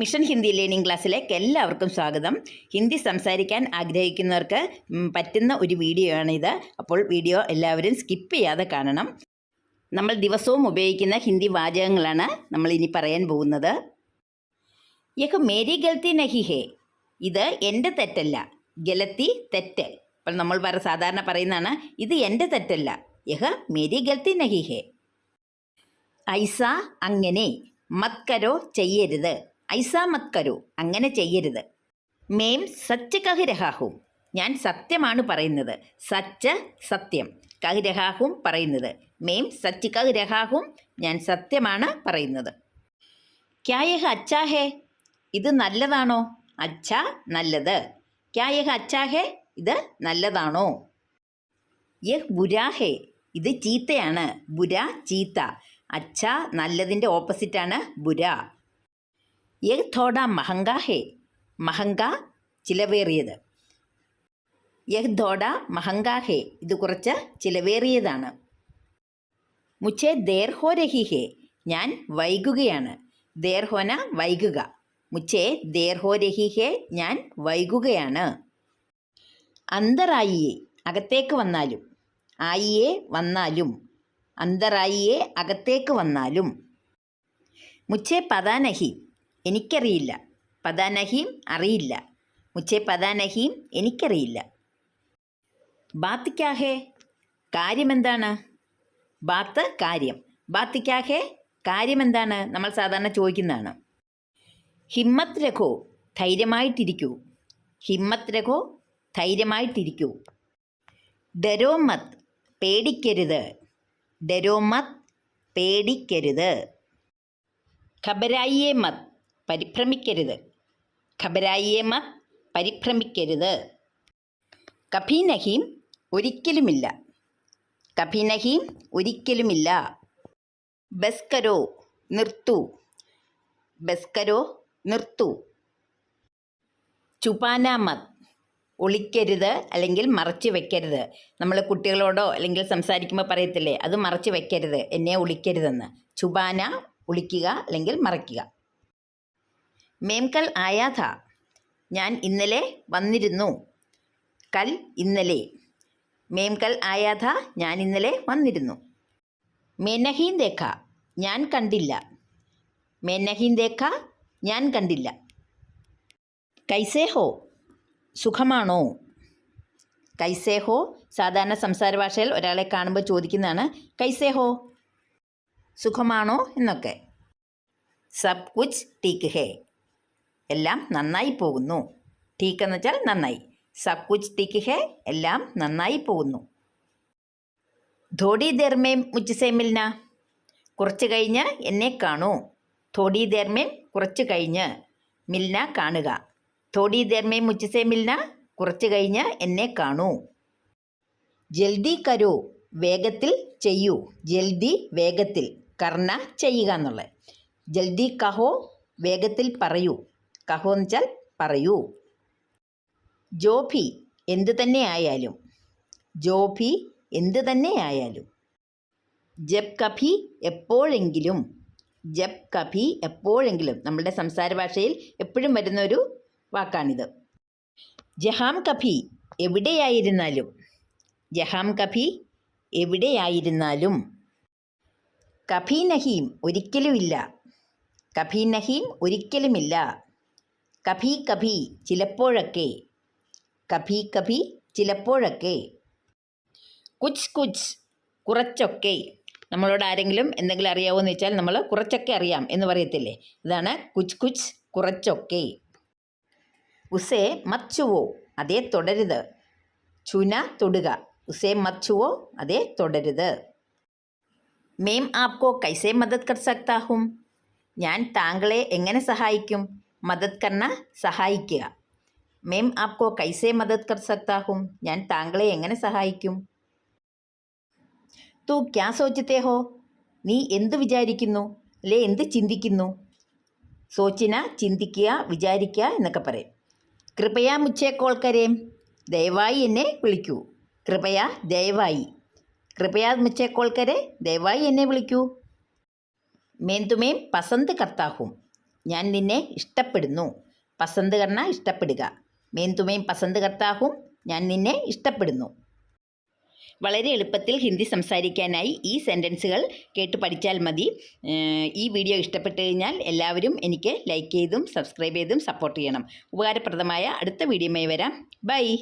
Mission Hindi learning ക്ലാസ്സിലേക്ക് എല്ലാവർക്കും സ്വാഗതം. ഹിന്ദി സംസാരിക്കാൻ ആഗ്രഹിക്കുന്നവർക്ക് പറ്റുന്ന ഒരു വീഡിയോ ആണിത് അപ്പോൾ വീഡിയോ എല്ലാവരും സ്കിപ്പ് ചെയ്യാതെ കാണണം. നമ്മൾ ദിവസവും ഉപയോഗിക്കുന്ന ഹിന്ദി വാചകങ്ങളാണ് നമ്മൾ ഇനി പറയാൻ പോകുന്നത്. യഹ് മേരി ഗൽത്തി നഹി ഹേ ഇത് എന്റെ തെറ്റല്ല. ഗലത്തി തെറ്റ്. അപ്പോൾ നമ്മൾ പറ സാധാരണ പറയുന്നതാണ് ഇത് എന്റെ തെറ്റല്ല. യഹ് മേരി ഗൽത്തി നഹി ഹേ. ഐസ അങ്ങനെ മത്കരോ ചെയ്യരുത്. ഐസ മത്കരു അങ്ങനെ ചെയ്യരുത്. മേം സച്ച് കഹിരഹാഹും ഞാൻ സത്യമാണ് പറയുന്നത്. സച്ച് സത്യം. കഹിരഹാഹും പറയുന്നത്. മേം സച്ച് കഹിരഹാഹും ഞാൻ സത്യമാണ് പറയുന്നത്. ക്യായഹ അച്ചാഹേ ഇത് നല്ലതാണോ? അച്ഛ നല്ലത്. ക്യായഹ അച്ചാഹേ ഇത് നല്ലതാണോ? യഹ് ബുരാഹേ ഇത് ചീത്തയാണ്. ബുര ചീത്ത. അച്ഛ നല്ലതിന്റെ ഓപ്പോസിറ്റാണ് ബുര. യഹ് തോട മഹങ്ക ഹേ? മഹങ്ക ചിലവേറിയത്. യഹ് ദോഡ മഹങ്ക ഹേ? ഇത് കുറച്ച് ചിലവേറിയതാണ്. മുച്ചേ ദേർ ഹോ രഹി ഹേ? ഞാൻ വൈകുകയാണ്. ദേർ ഹോന വൈകുക. മുച്ചേ ദേർ ഹോ രഹി ഹേ? ഞാൻ വൈകുകയാണ്. അന്തറായിയെ അകത്തേക്ക് വന്നാലും. ആയിയെ വന്നാലും. അന്തറായിയെ അകത്തേക്ക് വന്നാലും. മുച്ചേ പതാനഹി എനിക്കറിയില്ല. പതാനഹീം അറിയില്ല. മുച്ചേ പതാനഹീം എനിക്കറിയില്ല. ബാത്തിക്കാഹേ കാര്യമെന്താണ്? ബാത്ത് കാര്യം. ബാത്തിക്കാഹേ കാര്യമെന്താണ്? നമ്മൾ സാധാരണ ചോദിക്കുന്നതാണ്. ഹിമ്മത്ത് രഘോ ധൈര്യമായിട്ടിരിക്കൂ. ഹിമ്മത്ത് രഘോ ധൈര്യമായിട്ടിരിക്കൂ. ഡരോമത്ത് പേടിക്കരുത്. ഡരോമത്ത് പേടിക്കരുത്. ഖബരായിയെ മത് പരിഭ്രമിക്കരുത്. ഖബരായിയമ്മ പരിഭ്രമിക്കരുത്. കഫീനഹീം നഹീം ഒരിക്കലുമില്ല. കഫീനഹീം നഹീം ഒരിക്കലുമില്ല. ബസ്കരോ നിർത്തൂ. ബസ്കരോ നിർത്തൂ. ചുപാനാമത്. ഒളിക്കരുത് അല്ലെങ്കിൽ മറച്ചു വെക്കരുത്. നമ്മൾ കുട്ടികളോടോ അല്ലെങ്കിൽ സംസാരിക്കുമ്പോൾ പറയത്തില്ലേ അത് മറച്ചു വെക്കരുത് എന്നെ ഒളിക്കരുതെന്ന്. ചുബാന ഒളിക്കുക അല്ലെങ്കിൽ മറയ്ക്കുക. മേംകൽ ആയാഥ ഞാൻ ഇന്നലെ വന്നിരുന്നു. കൽ ഇന്നലെ. മേംകൽ ആയാഥ ഞാൻ ഇന്നലെ വന്നിരുന്നു. മേനഹീൻ ദേഖ ഞാൻ കണ്ടില്ല. മേനഹീൻ ദേഖ ഞാൻ കണ്ടില്ല. കൈസേ ഹോ സുഖമാണോ? കൈസേ ഹോ സാധാരണ സംസാര ഭാഷയിൽ ഒരാളെ കാണുമ്പോൾ ചോദിക്കുന്നതാണ് കൈസേ ഹോ സുഖമാണോ? എന്നൊക്കെ. സബ് കുച്ച് ടീക്ക് ഹേ. എല്ലാം നന്നായി പോകുന്നു. ടീക്ക് എന്ന് വെച്ചാൽ നന്നായി. സബ് കുച്ച് ടീക്ക് ഹെ എല്ലാം നന്നായി പോകുന്നു. ധോഡി ദേർമേം മിൽന. കുറച്ച് കഴിഞ്ഞ് എന്നെ കാണൂ. ധോഡി ദേർമേം കുറച്ച് കഴിഞ്ഞ് മിൽന കാണുക. ധോഡി ദേർമേം മിൽന കുറച്ച് കഴിഞ്ഞ് എന്നെ കാണൂ. ജൽദി കരോ വേഗത്തിൽ ചെയ്യൂ. ജൽദി വേഗത്തിൽ. കർണ ചെയ്യുക എന്നുള്ളത്. ജൽദി കഹോ വേഗത്തിൽ പറയൂ. കഹോ വെച്ചാൽ പറയൂ. ജോഫി എന്തു തന്നെ ആയാലും. ജോഫി എന്ത് തന്നെ ആയാലും. ജബ് കഭി എപ്പോഴെങ്കിലും. ജബ് കഫി എപ്പോഴെങ്കിലും. നമ്മളുടെ സംസാര ഭാഷയിൽ എപ്പോഴും വരുന്ന ഒരു വാക്കാണിത്. ജഹാം കഫി എവിടെയായിരുന്നാലും. ജഹാം കഫി എവിടെയായിരുന്നാലും. കഭി നഹീം ഒരിക്കലുമില്ല. കഭി നഹീം ഒരിക്കലുമില്ല. കഭി കഭി ചിലപ്പോഴൊക്കെ. കഭി കഭി ചിലപ്പോഴൊക്കെ. കുച്ച് കുച്ച് കുറച്ചൊക്കെ. നമ്മളോട് ആരെങ്കിലും എന്തെങ്കിലും അറിയാവോ എന്ന് വെച്ചാൽ നമ്മൾ കുറച്ചൊക്കെ അറിയാം എന്ന് പറയത്തില്ലേ? ഇതാണ് കുച്ച് കുച്ച് കുറച്ചൊക്കെ. ഉസേ മച്ചുവോ അതേ തുടരുത്. ചുന തൊടുക. ഉസേ മച്ചുവോ അതേ തുടരുത്. മേം ആപ്കോ കൈസേ മദത് കർ സക്താഹും? ഞാൻ താങ്കളെ എങ്ങനെ സഹായിക്കും? മദത് കർണ സഹായിക്കുക മേം ആപ്കോ കൈസേ മദത് കർ സക്താഹും ഞാൻ താങ്കളെ എങ്ങനെ സഹായിക്കും തൂ ക്യാ സോച്ചത്തെ ഹോ നീ എന്ത് വിചാരിക്കുന്നു അല്ലേ എന്ത് ചിന്തിക്കുന്നു സോച്ചിന ചിന്തിക്കുക വിചാരിക്കുക എന്നൊക്കെ പറയും കൃപയാ മുച്ചേ കോൾ കരേം ദയവായി എന്നെ വിളിക്കൂ കൃപയാ ദയവായി കൃപയാ മുച്ചേ കോൾ കരെ ദയവായി എന്നെ വിളിക്കൂ മേന്തുമേം പസന്ത് കർത്താഹും ഞാൻ നിന്നെ ഇഷ്ടപ്പെടുന്നു. പസന്ത് കർണ ഇഷ്ടപ്പെടുക. മേന്തുമേം തുമേം പസന്ത് കർത്താഹും ഞാൻ നിന്നെ ഇഷ്ടപ്പെടുന്നു. വളരെ എളുപ്പത്തിൽ ഹിന്ദി സംസാരിക്കാനായി ഈ സെന്റൻസുകൾ കേട്ട് പഠിച്ചാൽ മതി. ഈ വീഡിയോ ഇഷ്ടപ്പെട്ട് കഴിഞ്ഞാൽ എല്ലാവരും എനിക്ക് ലൈക്ക് ചെയ്തും സബ്സ്ക്രൈബ് ചെയ്തും സപ്പോർട്ട് ചെയ്യണം. ഉപകാരപ്രദമായ അടുത്ത വീഡിയോയുമായി വരാം. ബൈ.